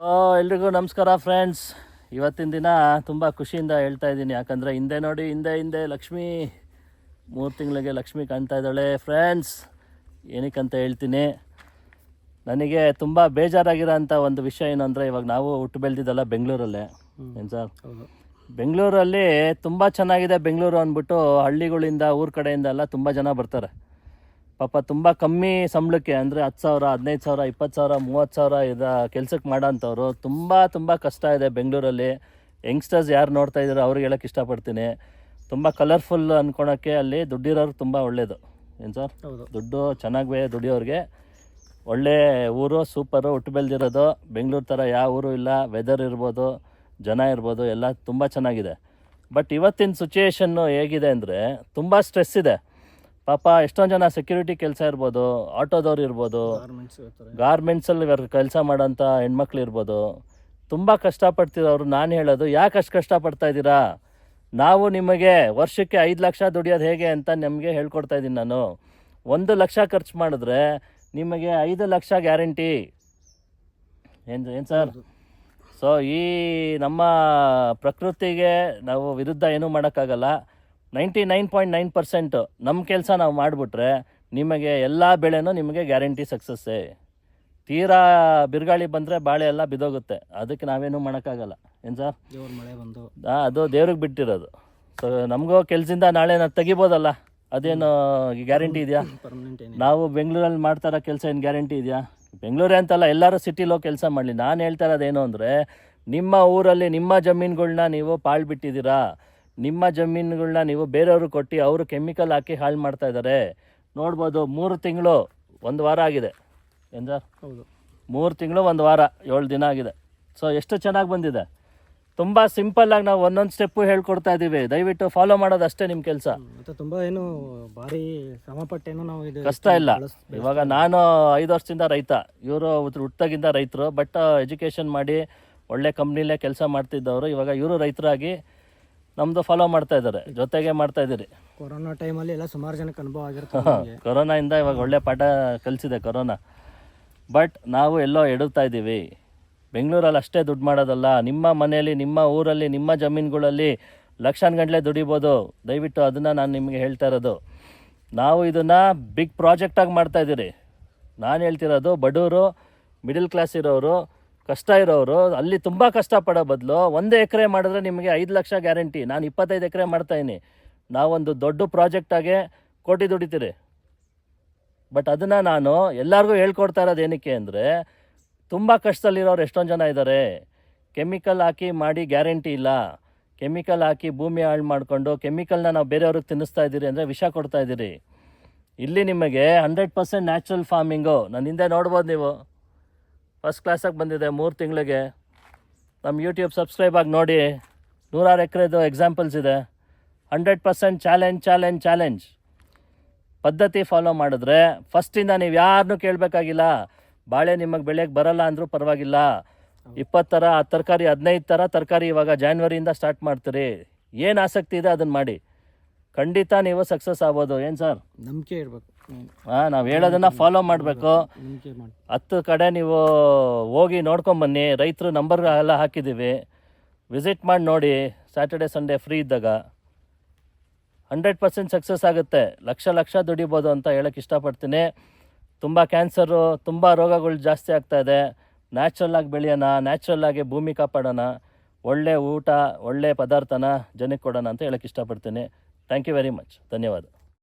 ಎಲ್ರಿಗೂ ನಮಸ್ಕಾರ ಫ್ರೆಂಡ್ಸ್. ಇವತ್ತಿನ ದಿನ ತುಂಬ ಖುಷಿಯಿಂದ ಹೇಳ್ತಾ ಇದ್ದೀನಿ. ಯಾಕಂದರೆ ಹಿಂದೆ ನೋಡಿ ಹಿಂದೆ ಹಿಂದೆ ಲಕ್ಷ್ಮಿ ಮೂರು ತಿಂಗಳಿಗೆ ಲಕ್ಷ್ಮಿ ಕಾಣ್ತಾ ಇದ್ದಾಳೆ. ಫ್ರೆಂಡ್ಸ್ ಏನಕ್ಕಂತ ಹೇಳ್ತೀನಿ. ನನಗೆ ತುಂಬ ಬೇಜಾರಾಗಿರೋಂಥ ಒಂದು ವಿಷಯ ಏನು ಅಂದರೆ ಇವಾಗ ನಾವು ಹುಟ್ಟು ಬೆಳೆದಿದ್ದಲ್ಲ ಬೆಂಗಳೂರಲ್ಲೇ. ಏನು ಸರ್? ಬೆಂಗಳೂರಲ್ಲಿ ತುಂಬ ಚೆನ್ನಾಗಿದೆ ಬೆಂಗಳೂರು ಅಂದ್ಬಿಟ್ಟು ಹಳ್ಳಿಗಳಿಂದ ಊರ ಕಡೆಯಿಂದ ಎಲ್ಲ ತುಂಬ ಜನ ಬರ್ತಾರೆ. ಪಾಪ ತುಂಬ ಕಮ್ಮಿ ಸಂಬಳಕ್ಕೆ ಅಂದರೆ ಹತ್ತು ಸಾವಿರ ಹದಿನೈದು ಸಾವಿರ ಇಪ್ಪತ್ತು ಸಾವಿರ ಮೂವತ್ತು ಸಾವಿರ ಇದ ಕೆಲ್ಸಕ್ಕೆ ಮಾಡೋಂಥವ್ರು ತುಂಬ ತುಂಬ ಕಷ್ಟ ಇದೆ ಬೆಂಗಳೂರಲ್ಲಿ. ಯಂಗ್ಸ್ಟರ್ಸ್ ಯಾರು ನೋಡ್ತಾ ಇದ್ದಾರೋ ಅವ್ರಿಗೆ ಹೇಳಕ್ಕೆ ಇಷ್ಟಪಡ್ತೀನಿ. ತುಂಬ ಕಲರ್ಫುಲ್ ಅಂದ್ಕೊಳಕ್ಕೆ ಅಲ್ಲಿ ದುಡ್ಡಿರೋರು ತುಂಬ ಒಳ್ಳೆಯದು ಏನು ಸರ್? ದುಡ್ಡು ಚೆನ್ನಾಗಿ ದುಡಿಯೋರಿಗೆ. ಒಳ್ಳೆ ಊರು ಸೂಪರು ಹುಟ್ಟು ಬೆಳೆದಿರೋದು. ಬೆಂಗಳೂರು ಥರ ಯಾವ ಊರು ಇಲ್ಲ ವೆದರ್ ಇರ್ಬೋದು ಜನ ಇರ್ಬೋದು ಎಲ್ಲ ತುಂಬ ಚೆನ್ನಾಗಿದೆ. ಬಟ್ ಇವತ್ತಿನ ಸಿಚುಯೇಷನ್ನು ಹೇಗಿದೆ ಅಂದರೆ ತುಂಬ ಸ್ಟ್ರೆಸ್ ಇದೆ. ಪಾಪ ಎಷ್ಟೊಂದು ಜನ ಸೆಕ್ಯೂರಿಟಿ ಕೆಲಸ ಇರ್ಬೋದು ಆಟೋದವ್ರು ಇರ್ಬೋದು ಗಾರ್ಮೆಂಟ್ಸಲ್ಲಿ ಕೆಲಸ ಮಾಡೋಂಥ ಹೆಣ್ಮಕ್ಳು ಇರ್ಬೋದು. ತುಂಬ ಕಷ್ಟಪಡ್ತಿರೋರು ನಾನು ಹೇಳೋದು ಯಾಕೆ ಅಷ್ಟು ಕಷ್ಟಪಡ್ತಾ ಇದ್ದೀರಾ? ನಾವು ನಿಮಗೆ ವರ್ಷಕ್ಕೆ ಐದು ಲಕ್ಷ ದುಡಿಯೋದು ಹೇಗೆ ಅಂತ ನಿಮಗೆ ಹೇಳ್ಕೊಡ್ತಾ ಇದ್ದೀನಿ ನಾನು. ಒಂದು ಲಕ್ಷ ಖರ್ಚು ಮಾಡಿದ್ರೆ ನಿಮಗೆ ಐದು ಲಕ್ಷ ಗ್ಯಾರಂಟಿ. ಏನು ಏನು ಸರ್? ಸೊ ಈ ನಮ್ಮ ಪ್ರಕೃತಿಗೆ ನಾವು ವಿರುದ್ಧ ಏನೂ ಮಾಡೋಕ್ಕಾಗಲ್ಲ. Ninety nine point nine percent ನಮ್ಮ ಕೆಲಸ ನಾವು ಮಾಡಿಬಿಟ್ರೆ ನಿಮಗೆ ಎಲ್ಲ ಬೆಳೆನೂ ನಿಮಗೆ ಗ್ಯಾರಂಟಿ ಸಕ್ಸಸ್ಸೇ. ತೀರಾ ಬಿರುಗಾಳಿ ಬಂದರೆ ಬಾಳೆ ಎಲ್ಲ ಬಿದೋಗುತ್ತೆ. ಅದಕ್ಕೆ ನಾವೇನು ಮಾಡೋಕ್ಕಾಗಲ್ಲ. ಏನು ಸರ್? ದೇವ್ರ ಮಳೆ ಬಂದು. ಹಾಂ ಅದು ದೇವ್ರಿಗೆ ಬಿಟ್ಟಿರೋದು. ಸೊ ನಮಗೂ ಕೆಲಸದಿಂದ ನಾಳೆ ನಾವು ತೆಗಿಬೋದಲ್ಲ? ಅದೇನು ಗ್ಯಾರಂಟಿ ಇದೆಯಾ? ಪರ್ಮನೆಂಟ್ ಏನಿಲ್ಲ. ನಾವು ಬೆಂಗಳೂರಲ್ಲಿ ಮಾಡ್ತಾರ ಕೆಲಸ ಏನು ಗ್ಯಾರಂಟಿ ಇದೆಯಾ? ಬೆಂಗಳೂರೇ ಅಂತಲ್ಲ ಎಲ್ಲರೂ ಸಿಟಿಲೋ ಕೆಲಸ ಮಾಡಲಿ. ನಾನು ಹೇಳ್ತಾ ಇರೋದೇನು ಅಂದರೆ ನಿಮ್ಮ ಊರಲ್ಲಿ ನಿಮ್ಮ ಜಮೀನುಗಳನ್ನ ನೀವು ಪಾಳು ಬಿಟ್ಟಿದ್ದೀರಾ ನಿಮ್ಮ ಜಮೀನುಗಳನ್ನ ನೀವು ಬೇರೆಯವ್ರಿಗೆ ಕೊಟ್ಟು ಅವರು ಕೆಮಿಕಲ್ ಹಾಕಿ ಹಾಳು ಮಾಡ್ತಾ ಇದ್ದಾರೆ. ನೋಡ್ಬೋದು ಮೂರು ತಿಂಗಳು ಒಂದು ವಾರ ಆಗಿದೆ. ಎಂದ ಹೌದು. ಮೂರು ತಿಂಗಳು ಒಂದು ವಾರ ಏಳು ದಿನ ಆಗಿದೆ. ಸೊ ಎಷ್ಟು ಚೆನ್ನಾಗಿ ಬಂದಿದೆ. ತುಂಬ ಸಿಂಪಲ್ಲಾಗಿ ನಾವು ಒಂದೊಂದು ಸ್ಟೆಪ್ಪು ಹೇಳ್ಕೊಡ್ತಾ ಇದ್ದೀವಿ ದಯವಿಟ್ಟು ಫಾಲೋ ಮಾಡೋದು ಅಷ್ಟೇ ನಿಮ್ಮ ಕೆಲಸ. ಮತ್ತೆ ತುಂಬಾ ಏನು ಭಾರಿ ಶ್ರಮಪಟ್ಟೇನು ನಾವು ಇದು ಕಷ್ಟ ಇಲ್ಲ. ಇವಾಗ ನಾನು ಐದು ವರ್ಷದಿಂದ ರೈತ. ಇವರು ಹುಟ್ಟಾಗಿಂದ ರೈತರು. ಬಟ್ ಎಜುಕೇಷನ್ ಮಾಡಿ ಒಳ್ಳೆ ಕಂಪ್ನಿಲೇ ಕೆಲಸ ಮಾಡ್ತಿದ್ದವರು. ಇವಾಗ ಇವರು ರೈತರಾಗಿ ನಮ್ಮದು ಫಾಲೋ ಮಾಡ್ತಾ ಇದ್ದಾರೆ. ಜೊತೆಗೆ ಮಾಡ್ತಾ ಇದ್ದೀರಿ. ಕೊರೋನಾ ಟೈಮಲ್ಲಿ ಎಲ್ಲ ಸುಮಾರು ಜನಕ್ಕೆ ಅನುಭವ ಆಗಿರ್ತದೆ. ಕೊರೋನಾಯಿಂದ ಇವಾಗ ಒಳ್ಳೆ ಪಾಠ ಕಲಿಸಿದೆ ಕೊರೋನಾ. ಬಟ್ ನಾವು ಎಲ್ಲೋ ಎಡುತ್ತಾ ಇದ್ದೀವಿ. ಬೆಂಗಳೂರಲ್ಲಿ ಅಷ್ಟೇ ದುಡ್ಡು ಮಾಡೋದಲ್ಲ. ನಿಮ್ಮ ಮನೆಯಲ್ಲಿ ನಿಮ್ಮ ಊರಲ್ಲಿ ನಿಮ್ಮ ಜಮೀನುಗಳಲ್ಲಿ ಲಕ್ಷಾನುಗಟ್ಟಲೆ ದುಡಿಬೋದು. ದಯವಿಟ್ಟು ಅದನ್ನು ನಾನು ನಿಮಗೆ ಹೇಳ್ತಾ ಇರೋದು. ನಾವು ಇದನ್ನು ಬಿಗ್ ಪ್ರಾಜೆಕ್ಟಾಗಿ ಮಾಡ್ತಾ ಇದ್ದೀರಿ. ನಾನು ಹೇಳ್ತಿರೋದು ಬಡವರು ಮಿಡಿಲ್ ಕ್ಲಾಸ್ ಇರೋರು ಕಷ್ಟ ಇರೋರು ಅಲ್ಲಿ ತುಂಬ ಕಷ್ಟಪಡೋ ಬದಲು ಒಂದು ಎಕರೆ ಮಾಡಿದ್ರೆ ನಿಮಗೆ ಐದು ಲಕ್ಷ ಗ್ಯಾರಂಟಿ. ನಾನು ಇಪ್ಪತ್ತೈದು ಎಕರೆ ಮಾಡ್ತಾಯಿನಿ ನಾವೊಂದು ದೊಡ್ಡ ಪ್ರಾಜೆಕ್ಟಾಗೆ ಕೋಟಿ ದುಡಿತೀರಿ. ಬಟ್ ಅದನ್ನು ನಾನು ಎಲ್ಲರಿಗೂ ಹೇಳ್ಕೊಡ್ತಾ ಇರೋದು ಏನಕ್ಕೆ ಅಂದರೆ, ತುಂಬ ಕಷ್ಟದಲ್ಲಿರೋರು ಎಷ್ಟೊಂದು ಜನ ಇದ್ದಾರೆ ಕೆಮಿಕಲ್ ಹಾಕಿ ಮಾಡಿ ಗ್ಯಾರಂಟಿ ಇಲ್ಲ. ಕೆಮಿಕಲ್ ಹಾಕಿ ಭೂಮಿ ಹಾಳು ಮಾಡಿಕೊಂಡು ಕೆಮಿಕಲ್ನ ನಾವು ಬೇರೆಯವ್ರಿಗೆ ತಿನ್ನಿಸ್ತಾ ಇದ್ದೀರಿ ಅಂದರೆ ವಿಷ ಕೊಡ್ತಾ ಇದ್ದೀರಿ. ಇಲ್ಲಿ ನಿಮಗೆ ಹಂಡ್ರೆಡ್ ಪರ್ಸೆಂಟ್ ನ್ಯಾಚುರಲ್ ಫಾರ್ಮಿಂಗು. ನನ್ನ ಹಿಂದೆ ನೋಡ್ಬೋದು ನೀವು. ಫಸ್ಟ್ ಕ್ಲಾಸಾಗಿ ಬಂದಿದೆ, ಮೂರು ತಿಂಗಳಿಗೆ. ನಮ್ಮ ಯೂಟ್ಯೂಬ್ ಸಬ್ಸ್ಕ್ರೈಬ್ ಆಗಿ ನೋಡಿ, ನೂರಾರು ಎಕರೆದು ಎಕ್ಸಾಂಪಲ್ಸ್ ಇದೆ. Hundred percent challenge challenge challenge ಪದ್ಧತಿ ಫಾಲೋ ಮಾಡಿದ್ರೆ ಫಸ್ಟಿಂದ ನೀವು ಯಾರನ್ನೂ ಕೇಳಬೇಕಾಗಿಲ್ಲ. ಬಾಳೆ ನಿಮಗೆ ಬೆಳೆಗೆ ಬರಲ್ಲ ಅಂದರೂ ಪರವಾಗಿಲ್ಲ. ಇಪ್ಪತ್ತರ, ಆ ತರಕಾರಿ ಹದಿನೈದು ಥರ ತರಕಾರಿ ಇವಾಗ ಜಾನ್ವರಿಯಿಂದ ಸ್ಟಾರ್ಟ್ ಮಾಡ್ತೀರಿ. ಏನು ಆಸಕ್ತಿ ಇದೆ ಅದನ್ನು ಮಾಡಿ. ಖಂಡಿತ ನೀವು ಸಕ್ಸಸ್ ಆಗ್ಬೋದು. ಏನು ಸರ್? ನಂಬಿಕೆ ಇರಬೇಕು. ನಾವು ಹೇಳೋದನ್ನ ಫಾಲೋ ಮಾಡಬೇಕು. ಹತ್ತು ಕಡೆ ನೀವು ಹೋಗಿ ನೋಡ್ಕೊಂಬನ್ನಿ ರೈತರು ನಂಬರ್ ಎಲ್ಲ ಹಾಕಿದ್ದೀವಿ ವಿಸಿಟ್ ಮಾಡಿ ನೋಡಿ. ಸ್ಯಾಟರ್ಡೆ ಸಂಡೇ ಫ್ರೀ ಇದ್ದಾಗ. ಹಂಡ್ರೆಡ್ ಪರ್ಸೆಂಟ್ ಸಕ್ಸಸ್ ಆಗುತ್ತೆ. ಲಕ್ಷ ಲಕ್ಷ ದುಡಿಬೋದು ಅಂತ ಹೇಳೋಕ್ಕೆ ಇಷ್ಟಪಡ್ತೀನಿ. ತುಂಬ ಕ್ಯಾನ್ಸರು ತುಂಬ ರೋಗಗಳು ಜಾಸ್ತಿ ಆಗ್ತಾ ಇದೆ. ನ್ಯಾಚುರಲ್ ಆಗಿ ಬೆಳೆಯೋಣ ನ್ಯಾಚುರಲ್ ಆಗಿ ಭೂಮಿ ಕಾಪಾಡೋಣ. ಒಳ್ಳೆ ಊಟ, ಒಳ್ಳೆ ಪದಾರ್ಥನ ಜನಕ್ಕೆ ಕೊಡೋಣ ಅಂತ ಹೇಳೋಕ್ಕೆ ಇಷ್ಟಪಡ್ತೀನಿ. ಥ್ಯಾಂಕ್ ಯು ವೆರಿ ಮಚ್ ಧನ್ಯವಾದ.